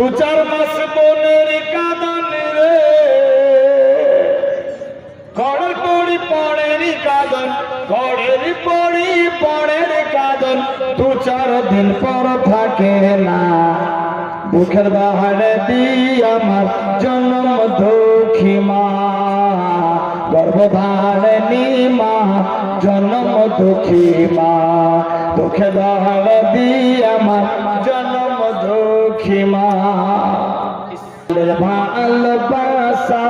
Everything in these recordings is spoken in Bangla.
দু চার মাস বনের কাদন রে। ঘরের পড়ি পড়ের কাদন, ঘরের পড়ি পড়ের কাদন, দু চার দিন পর থাকে না। বুকের বাহারে দি আমার জন্ম দুঃখী মা। গর্ভধারণী মা, জন্ম দুঃখী মা। দুঃখের বাহারে দি আমার জন্ম দুঃখী মা ভালোবাসা।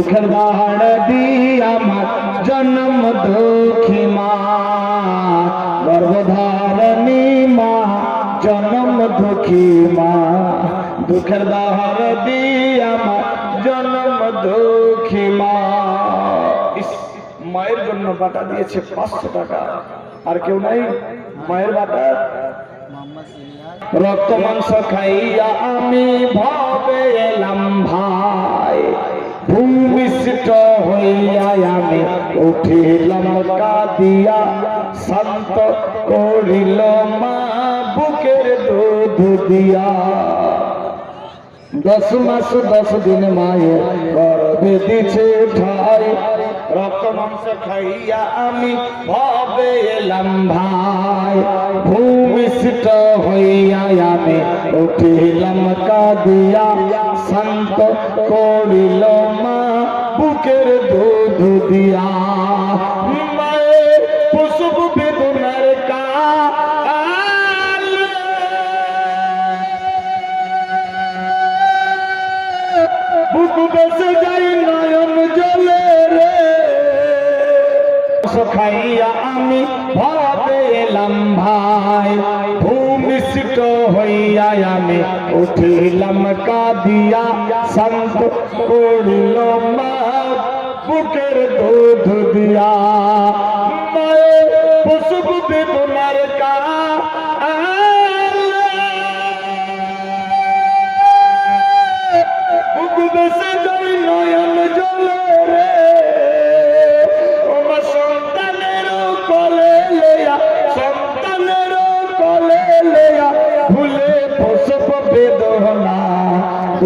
দুঃখের বাহার দি আমার জন্ম দুঃখী মা গর্ভধারণী মা জন্ম দুঃখী মা দুঃখের বাহার দি আমার জন্ম দুঃখী মা ইস, মায়ের জন্য বাটা দিয়েছে পাঁচশো টাকা আর কেউ নাই মায়ের বাটা রক্ত মাংস খাইয়া আমি ভাবে এলাম ভাই ভূমিষ্ঠ হইয়া আমি উঠিলাম কাদিয়া, শান্ত করিল মা বুকের দুধ দিয়া। দশ মাস দশ দিন মায়ের গর্বে দিছে ঠাই। রক্ত মাংস খাইয়া আমি ভবে এলাম ভাই, ভূমিষ্ঠ হইয়া আমি উঠিলাম কাদিয়া, শান্ত করিল মা, বুকের দুধ দিয়া। আমি ভাবে এলাম ভাই। ভূমিষ্ঠ হইয়া আমি উঠিলাম কাদিয়া শান্ত করিল মা। বুকের দুধ দিয়া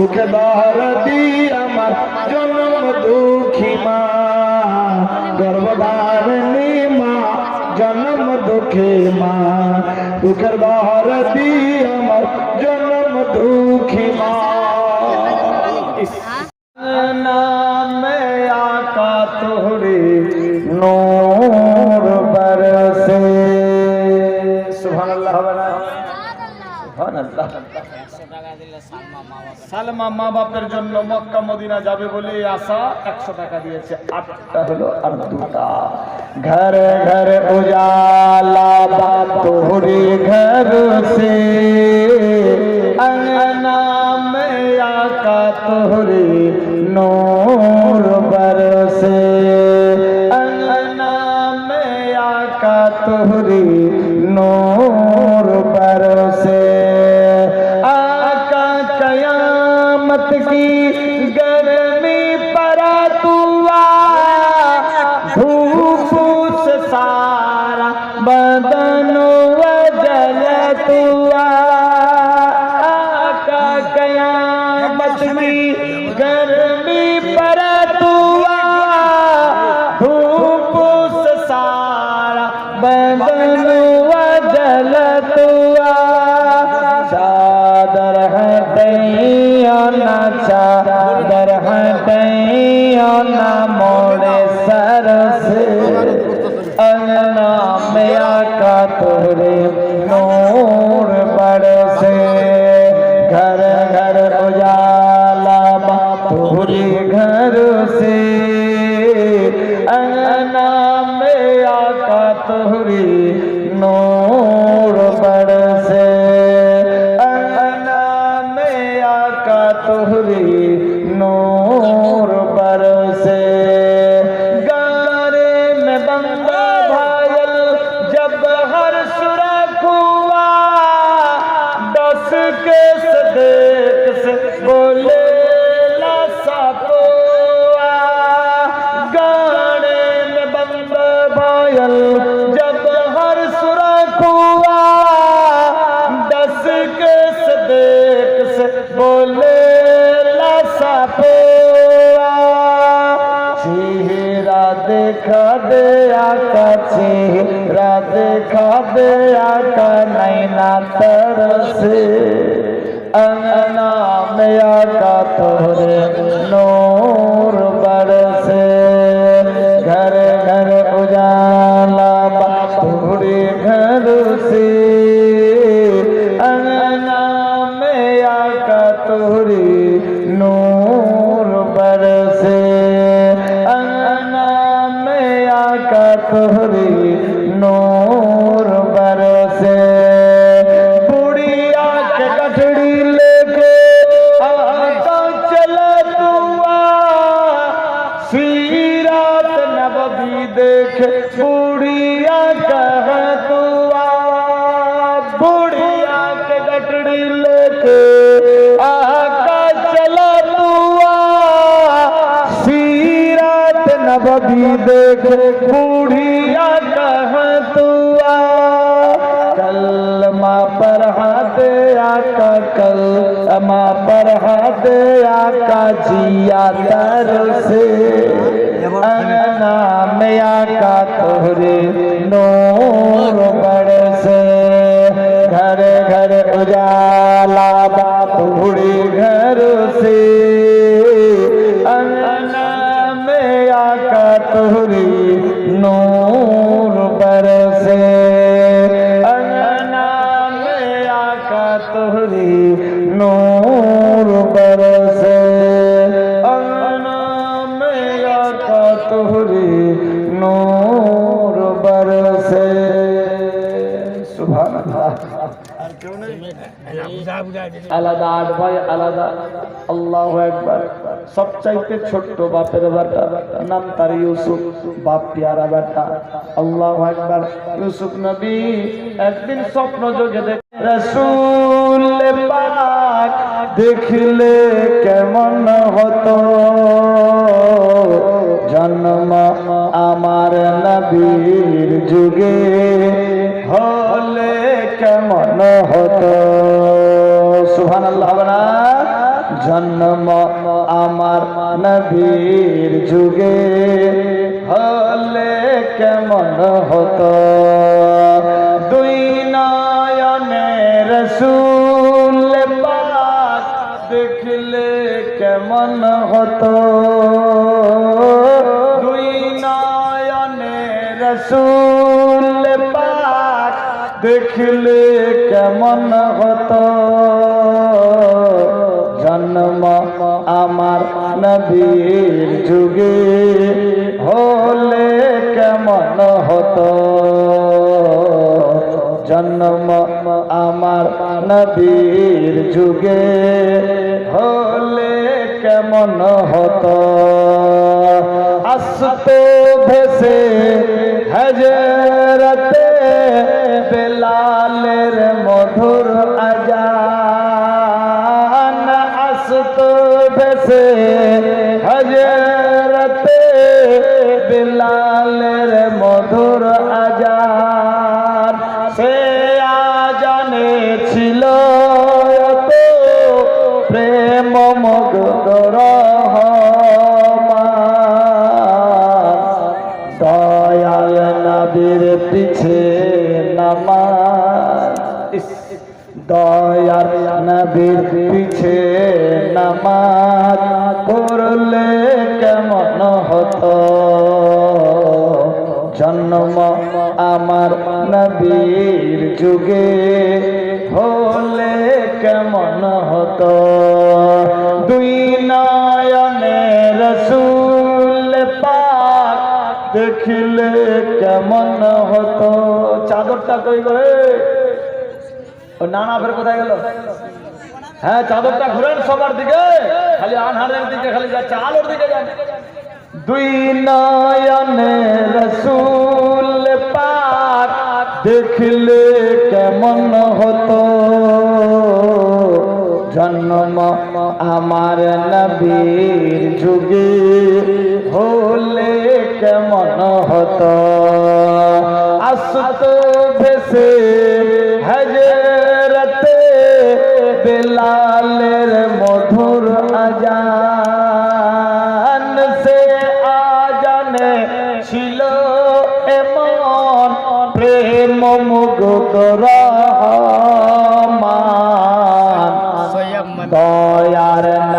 দুঃখে দহর দি আমার জন্ম দুঃখী মা। গর্ভধারণী মা, জন্ম দুঃখী মা। দুঃখের দহর দি আমার জন্ম দুঃখী মা। সালমা মা বাপের জন্য মক্কা, মদিনা যাবে বলে আশা একশো টাকা দিয়েছে। আটটা হলো আর দুটা। ঘরে ঘরে উজালা তোহরে ঘর সে। অঙ্গনা মে আকা তোহরে নো رحمت کی گرمی پرا توا دھوپ سارا بدن و جل توا کا قیامت کی گرمی پرا توا دھوپ سارا بدن نام یا کا تور نو دیکھ بوڑھیا کہاں تو آج بوڑھیا کے گٹڑی لے کے آقا چلا تو آج سیرات نبی دیکھ بوڑھیا کہاں تو آج کلمہ پر ہاتھ آقا کلمہ پر ہاتھ آقا جیا تر سے نام یا کا تہرے সবচাইতে ছোট্ট বাপের বেটা নাম তার ইউসুফ বাপ পিয়ারা বেটা আল্লাহ একবার ইউসুফ নবী একদিন স্বপ্ন যোগে দেখ দেখলে কেমন হতো? জন্ম আমার নবীর যুগে হলে কেমন হতো? জন্ম আমার নবীর যুগে হলে কেমন হতো? দুই নয়নের পাক দেখলে কেমন হতো? দুই নয়নের পাক দেখলে কেমন হতো? আমার নবীর যুগে হলে কেমন হতো? জন্ম আমার নবীর যুগে হলে কেমন হতো? আসতো ভেসে হজরতে ইস, দয়ার নবীর পিছে নামাজ পড়লে কেমন হতো? জন্ম আমার নবীর যুগে হলে কেমন হতো? দুই নয়নে দেখিলে কেমন হতো? চাদরটা কই করে নানা ফের কোথায় গেল? হ্যাঁ চাদরটা ঘুরেন সবার দিকে। খালি আনহারের দিকে, খালি যাচ্ছে আলোর দিকে যান। দুই নয়নে রসুল পাক দেখলে কেমন হতো? জন্ম আমার নবীর যুগে।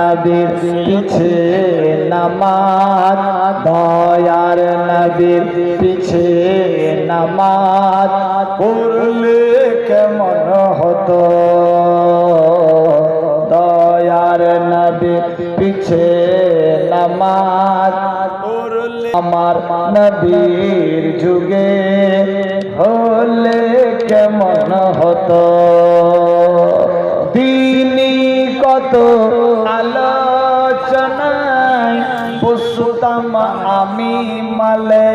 নবীর পিছে নামাজ, দয়ার নবীর পিছে নামাজ। পড়লে কেমন হতো? দয়ার নবীর পিছে নামাজ। আমার নবীর যুগে হলে কেমন হতো? দিনী কত বসতাম আমি মালে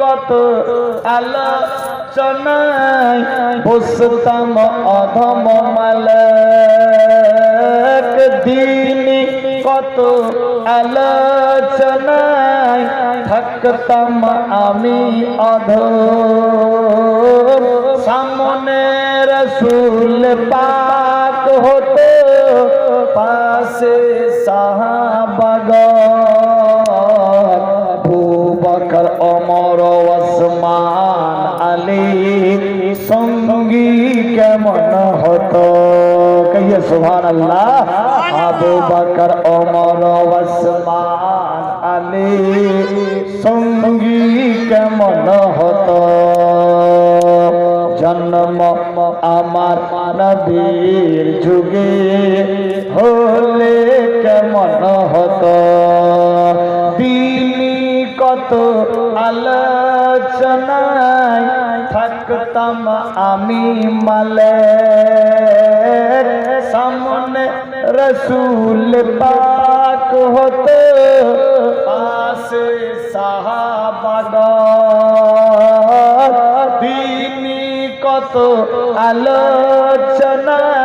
কত আলোচনায় বসতাম অধম মালে দিনী কত আলোচনায় থাকতাম আমি অধ সামনে রসুল পাক হতো, পাশে সাহাবাগ বকর অমর ওসমান আলী সঙ্গী কেমন হতো? কহিए সুবহান আল্লাহ আবু বকর, ওমর ওসমান আলী সঙ্গী কেমন হতো? জন্ম আমার নবীর যুগে হলে কেমন হতো দিনী কত আলোচনায় থাকতাম আমি মালে সামনে রসুল পাক হতো, পাশে সাহাবাগ দিনী কত আলোচনায়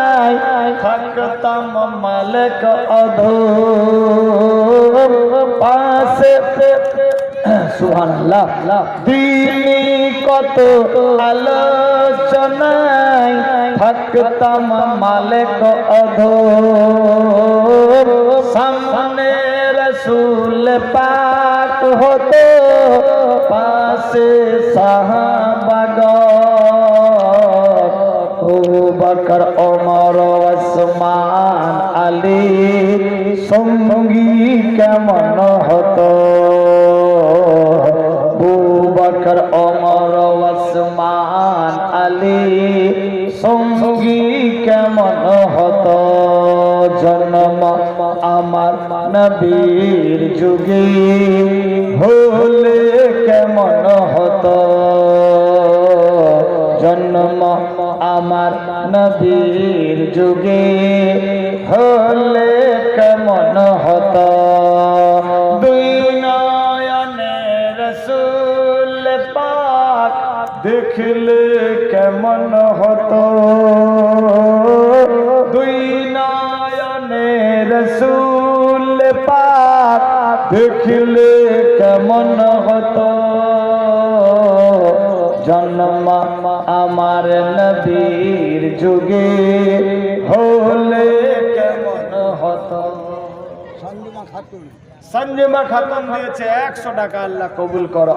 থাকতাম মালক অধো পাশে সুবহানাল্লাহ। দিনী কত আলোচনায় থাকতাম মালিক অধো কেমন হত? জন্ম আমার নবীর যুগে। হলে কেমন হত? জন্ম আমার নবীর যুগে। হলে কেমন হত? দুই দেখলে কেমন দেখলে কেমন হত? জন্ম আমার নদীর যুগে হলে কেমন হতো? সঞ্জমা খাতুন দিয়েছে একশো টাকা আল্লাহ কবুল করো।